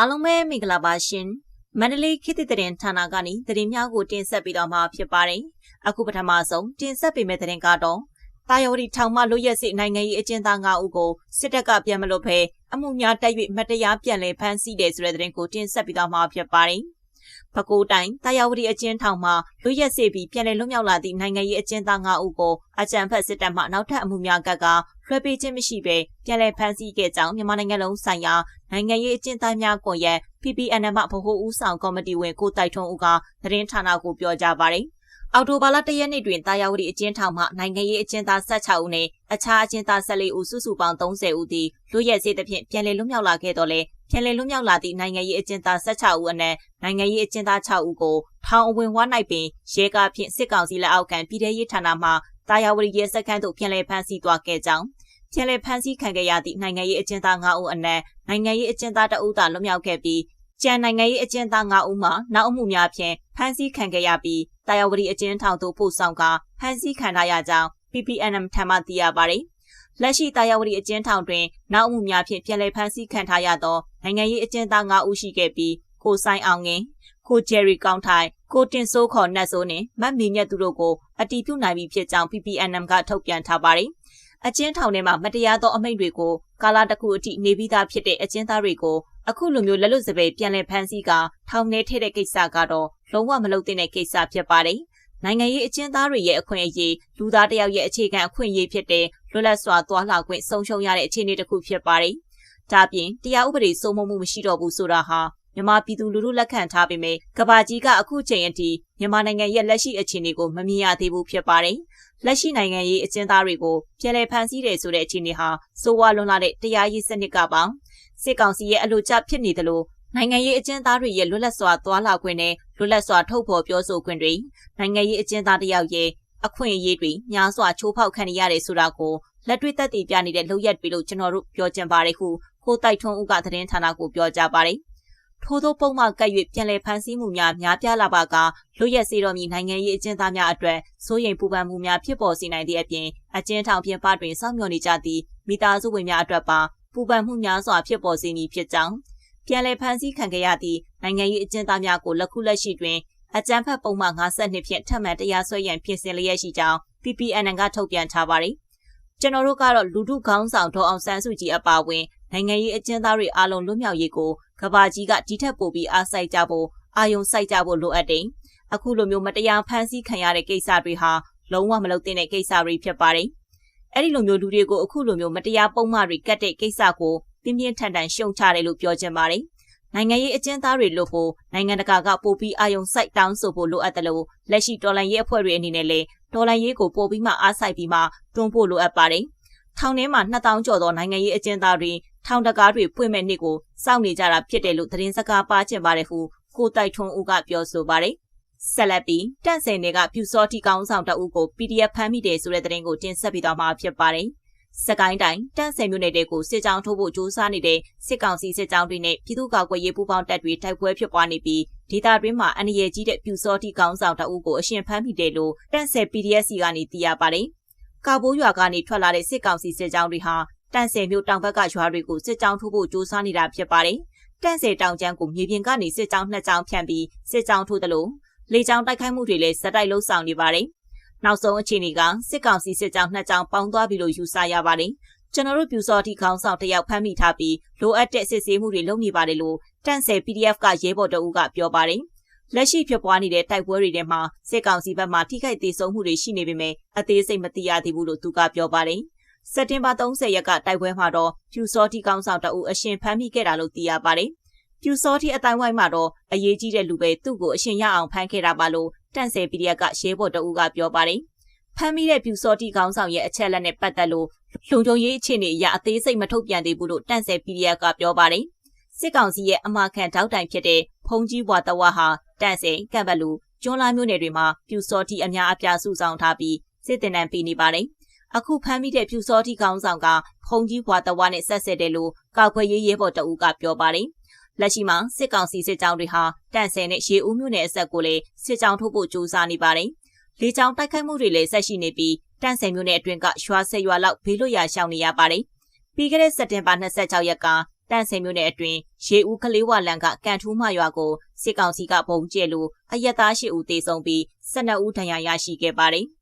အားလုံးပဲမင်္ဂလာပါရှင်မန္တလေးခေတ်သစ်သတင်းဌာနကနေသတင်းများကိုတင်ဆက်ပေးတော့မှာဖြစ်ပါတယ်အခုပထမဆုံးတင်ဆက်ပေးမယ့်သတင်းကတော့တာယောရီထောင်မှလွတ်ရက်စစ်နိုင်ငံရေးအကျဉ်းသား9ဦးကိုစစ်တပ်ကပြန်မလို့ဖဲအမှုများတိုက်၍မတရားပြန်လည်ဖမ်းဆီးတယ်ဆိုတဲ့သတင်းကိုတင်ဆက်ပေးတော့မှာဖြစ်ပါတယ်။ ပဲခူးတိုင်းတာယာဝတီအကျဉ်းထောင်မှာလွတ်ရက်စေပြီးပြန်လည်လွတ်မြောက်လာသည့်နိုင်ငံရေးအကျဉ်းသား9ဦးကိုအကြံဖက်စစ်တပ်မှနောက်ထပ်အမှုများကကလွှဲပေးခြင်းမရှိဘဲပြန်လည်ဖမ်းဆီးခဲ့ကြောင်းမြန်မာနိုင်ငံလုံးဆိုင်ရာနိုင်ငံရေးအကျဉ်းသားများကွန်ရက် PPN မှဗဟိုဦးဆောင်ကော်မတီဝင်ကိုတိုက်ထွန်းဦးကသတင်းဌာနကိုပြောကြားပါတယ်။ အော်တိုဘာလ၁ရက်နေ့တွင်တာယာဝတီအကျဉ်းထောင်မှနိုင်ငံရေးအကျဉ်းသား16ဦးနဲ့အခြားအကျဉ်းသား14ဦးစုစုပေါင်း30ဦးသည်လူရဲစေးသဖြင့်ပြန်လည်လွတ်မြောက်လာခဲ့တော်လဲပြန်လည်လွတ်မြောက်လာသည့်နိုင်ငံရေးအကျဉ်းသား16ဦးအနက်နိုင်ငံရေးအကျဉ်းသား6ဦးကိုထောင်အဝင်ဝါ၌ပင်ရဲကားဖြင့်စစ်ကောင်စီလက်အောက်ခံပြည်ထရေးဌာနမှတာယာဝတီရဲစခန်းသို့ပြန်လည်ဖမ်းဆီးသွားခဲ့ကြောင်းပြန်လည်ဖမ်းဆီးခံခဲ့ရသည့်နိုင်ငံရေးအကျဉ်းသား9ဦးအနက်နိုင်ငံရေးအကျဉ်းသား2ဦးသာလွတ်မြောက်ခဲ့ပြီးကျန်နိုင်ငံရေးအကျဉ်းသား9ဦးမှနောက်အမှုများဖြင့် ဖမ်းဆီးခံခဲ့ရပြီးတာယာဝတီအကျဉ်းထောင်သို့ပို့ဆောင်ကဖမ်းဆီးခံထားရကြောင်း PPNM ထံမှသိရပါတယ်။လက်ရှိတာယာဝတီအကျဉ်းထောင်တွင်နောက်အမှုများဖြင့်ပြန်လည်ဖမ်းဆီးခံထားရသောနိုင်ငံရေးအကျဉ်းသား9ဦးရှိခဲ့ပြီးကိုဆိုင်အောင်ငင်ကိုဂျယ်ရီကောင်းထိုင်ကိုတင်စိုးခေါ်နတ်စိုးနှင့်မတ်မီမြတ်သူတို့ကိုအတီးပြုနိုင်ပြီဖြစ်ကြောင်း PPNM ကထုတ်ပြန်ထားပါတယ်။အကျဉ်းထောင်ထဲမှာမတရားသောအမိန့်တွေကိုကာလတစ်ခုအထိနေပြီးသားဖြစ်တဲ့အကျဉ်းသားတွေကိုအခုလိုမျိုးလက်လွတ်စပယ်ပြန်လည်ဖမ်းဆီးကထောင်ထဲထည့်တဲ့ကိစ္စကတော့ လုံးဝမလုပ်သင့်တဲ့ကိစ္စဖြစ်ပါတယ်။နိုင်ငံရေးအကျဉ်းသားတွေရဲ့အခွင့်အရေးလူသားတယောက်ရဲ့အခြေခံအခွင့်အရေးဖြစ်တဲ့လွတ်လပ်စွာသွားလာခွင့်ဆုံးရှုံးရတဲ့အခြေအနေတစ်ခုဖြစ်ပါတယ်။ဒါပြင်တရားဥပဒေစိုးမိုးမှုမရှိတော့ဘူးဆိုတာဟာမြန်မာပြည်သူလူထုလက်ခံထားပေမဲ့ကဘာကြီးကအခုချိန်အထိမြန်မာနိုင်ငံရဲ့လက်ရှိအခြေအနေကိုမမြင်ရသေးဘူးဖြစ်ပါတယ်။လက်ရှိနိုင်ငံရေးအကျဉ်းသားတွေကိုပြည်လဲဖန်ဆီးတယ်ဆိုတဲ့အခြေအနေဟာစိုးဝါလွန်လာတဲ့တရားရေးစနစ်ကပါစစ်ကောင်စီရဲ့အလို့ကျဖြစ်နေသလို နိုင်ငံရေးအကျဉ်းသားတွေရဲ့လွတ်လပ်စွာသွားလာခွင့်နဲ့လွတ်လပ်စွာထုတ်ဖော်ပြောဆိုခွင့်တွေနိုင်ငံရေးအကျဉ်းသားတယောက်ရဲ့အခွင့်အရေးတွေများစွာချိုးဖောက်ခံရတယ်ဆိုတာကိုလက်တွေ့သက်သေပြနေတဲ့လုပ်ရက်တွေလို့ကျွန်တော်တို့ပြောချင်ပါတယ်ဟုခိုးတိုက်ထွန်းဦးကသတင်းဌာနကိုပြောကြားပါတယ်ထို့သောပုံမှန်ကပ်၍ပြန်လည်ဖန်ဆီးမှုများများပြားလာပါကလွတ်ရက်စေတော်မူနိုင်ငံရေးအကျဉ်းသားများအတွက်စိုးရိမ်ပူပန်မှုများဖြစ်ပေါ်စေနိုင်သည့်အပြင်အကျဉ်းထောင်ပြင်ပတွင်စောင့်မျှော်နေကြသည့်မိသားစုဝင်များအတွက်ပါပူပန်မှုများစွာဖြစ်ပေါ်စေမည်ဖြစ်ကြောင်း ပြန်လည်ဖန်ဆီးခံခဲ့ရသည့်နိုင်ငံရေးအကျဉ်းသားများကိုလက်ခုလက်ရှိတွင်အကြမ်းဖက်ပုံမှန်52ဖြင့်ထပ်မံတရားစွဲရန်ပြင်ဆင်လျက်ရှိကြောင်း PPN ကထုတ်ပြန်ထားပါတယ်။ကျွန်တော်တို့ကတော့လူထုခေါင်းဆောင်ဒေါ်အောင်ဆန်းစုကြည်အပါအဝင်နိုင်ငံရေးအကျဉ်းသားတွေအားလုံးလွတ်မြောက်ရေးကိုကဘာကြီးကဒီထက်ပိုပြီးအားစိုက်ကြဖို့အာယုံစိုက်ကြဖို့လိုအပ်တယ်။အခုလိုမျိုးမတရားဖမ်းဆီးခံရတဲ့ကိစ္စတွေဟာလုံးဝမလုပ်သင့်တဲ့ကိစ္စတွေဖြစ်ပါတယ်။အဲ့ဒီလိုမျိုးလူတွေကိုအခုလိုမျိုးမတရားပုံမှန်တွေကတ်တဲ့ကိစ္စကို ပြင်းပြင်းထန်ထန်ရှုံချတယ်လို့ပြောချင်ပါတယ်။နိုင်ငံရေးအကျဉ်းသားတွေလို့ဖို့နိုင်ငံတကာကပိုပြီးအာယုံစိုက်တောင်းဆိုဖို့လိုအပ်တယ်လို့လက်ရှိတော်လှန်ရေးအဖွဲ့တွေအနေနဲ့လည်းတော်လှန်ရေးကိုပိုပြီးမှအားစိုက်ပြီးမှတွန်းဖို့လိုအပ်ပါတယ်။ထောင်ထဲမှာ2000ကျော်သောနိုင်ငံရေးအကျဉ်းသားတွေထောင်တကားတွေပွင့်မဲ့နှစ်ကိုစောင့်နေကြတာဖြစ်တယ်လို့သတင်းစကားပါချင်ပါတယ်ဟုကိုတိုက်ထွန်းဦးကပြောဆိုပါတယ်။ဆက်လက်ပြီးတန့်စင်တွေကပြူစောတိကောင်းဆောင်တအုပ်ကို PDF ဖမ်းမိတယ်ဆိုတဲ့သတင်းကိုတင်ဆက်ပေးသွားမှာဖြစ်ပါတယ်။ စကိုင်းတိုင်းတန့်ဆယ်မြို့နယ်တွေကိုစစ်ကြောင်းထိုးဖို့ကြိုးစားနေတဲ့စစ်ကောင်စီစစ်ကြောင်းတွေနဲ့ပြည်သူ့ကာကွယ်ရေးပူးပေါင်းတပ်တွေတိုက်ပွဲဖြစ်ပွားနေပြီးဒေသတွင်းမှာအန္တရာယ်ကြီးတဲ့ပြူစောတိကောင်းဆောင်တအုပ်ကိုအရှင်ဖမ်းမိတယ်လို့တန့်ဆယ် PDS ကနေသိရပါတယ်။ကာဘိုးရွာကနေထွက်လာတဲ့စစ်ကောင်စီစစ်ကြောင်းတွေဟာတန့်ဆယ်မြို့တောင်ဘက်ကရွာတွေကိုစစ်ကြောင်းထိုးဖို့ကြိုးစားနေတာဖြစ်ပါတယ်။တန့်ဆယ်တောင်ကျန်းကိုမြေပြင်ကနေစစ်ကြောင်းနှစ်ကြောင်းဖြန့်ပြီးစစ်ကြောင်းထိုးတယ်လို့လေကြောင်းတိုက်ခိုက်မှုတွေလည်းဇက်တိုက်လှုပ်ဆောင်နေပါတယ်။ နောက်ဆုံးအခြေအနေကစစ်ကောင်စီစစ်ကြောင်းနှစ်ကြောင်းပေါင်းသွားပြီလို့ယူဆရပါတယ်။ကျွန်တော်တို့ပြူစောတိခေါင်းဆောင်တယောက်ဖမ်းမိထားပြီးလိုအပ်တဲ့စစ်ဆေးမှုတွေလုပ်နေပါတယ်လို့တန့်ဆယ် PDF ကရဲဘော်တအုပ်ကပြောပါတယ်။လက်ရှိဖြစ်ပွားနေတဲ့တိုက်ပွဲတွေထဲမှာစစ်ကောင်စီဘက်မှထိခိုက်ဒေဆုံးမှုတွေရှိနေပေမဲ့အသေးစိတ်မသိရသေးဘူးလို့သူကပြောပါတယ်။စက်တင်ဘာ30ရက်ကတိုက်ပွဲမှာတော့ဖြူစောတိကောင်းဆောင်တအုပ်အရှင်ဖမ်းမိခဲ့တာလို့သိရပါတယ်။ဖြူစောတိအတိုင်းဝိုင်းမှာတော့အရေးကြီးတဲ့လူပဲသူ့ကိုအရှင်ရအောင်ဖမ်းခဲ့တာပါလို့ တန့်ဆယ် PDF ကရဲဘော်တအုပ်ကပြောပါတယ်။ဖမ်းမိတဲ့ပြူစောတိကောင်းဆောင်ရဲ့အချက်လက်နဲ့ပတ်သက်လို့လုံခြုံရေးအခြေအနေအရအသေးစိတ်မထုတ်ပြန်သေးဘူးလို့တန့်ဆယ် PDF ကပြောပါတယ်။စစ်ကောင်စီရဲ့အမာခံတောက်တိုင်ဖြစ်တဲ့ဖုန်ကြီးဘွာတဝါဟာတန့်ဆယ်ကံပလူကျွန်းလာမျိုးနယ်တွေမှာပြူစောတိအများအပြားစုဆောင်ထားပြီးစစ်တင်တန်းပေးနေပါတယ်။အခုဖမ်းမိတဲ့ပြူစောတိကောင်းဆောင်ကဖုန်ကြီးဘွာတဝါနဲ့ဆက်ဆက်တယ်လို့ကောက်ခွေရေးရဲဘော်တအုပ်ကပြောပါတယ်။ လက်ရှိမှာစစ်ကောင်စီစစ်ကြောင်းတွေဟာတန့်ဆယ်နဲ့ရေဦးမြို့နယ်အဆက်ကိုလည်းစစ်ကြောင်းထုတ်ဖို့ကြိုးစားနေပါတယ်။လေကြောင်းတိုက်ခိုက်မှုတွေလည်းဆက်ရှိနေပြီးတန့်ဆယ်မြို့နယ်အတွင်းကရွာဆက်ရွာလောက်ဘေးလွတ်ရာရှောင်နေရပါတယ်။ပြီးခဲ့တဲ့စက်တင်ဘာ26ရက်ကတန့်ဆယ်မြို့နယ်အတွင်းရေဦးကလေးဝလန်ကကန်ထူးမရွာကိုစစ်ကောင်စီကပုံကျဲလို့အရက်သားရှိဦးတေဆုံးပြီး12ဦးဒဏ်ရာရရှိခဲ့ပါတယ်။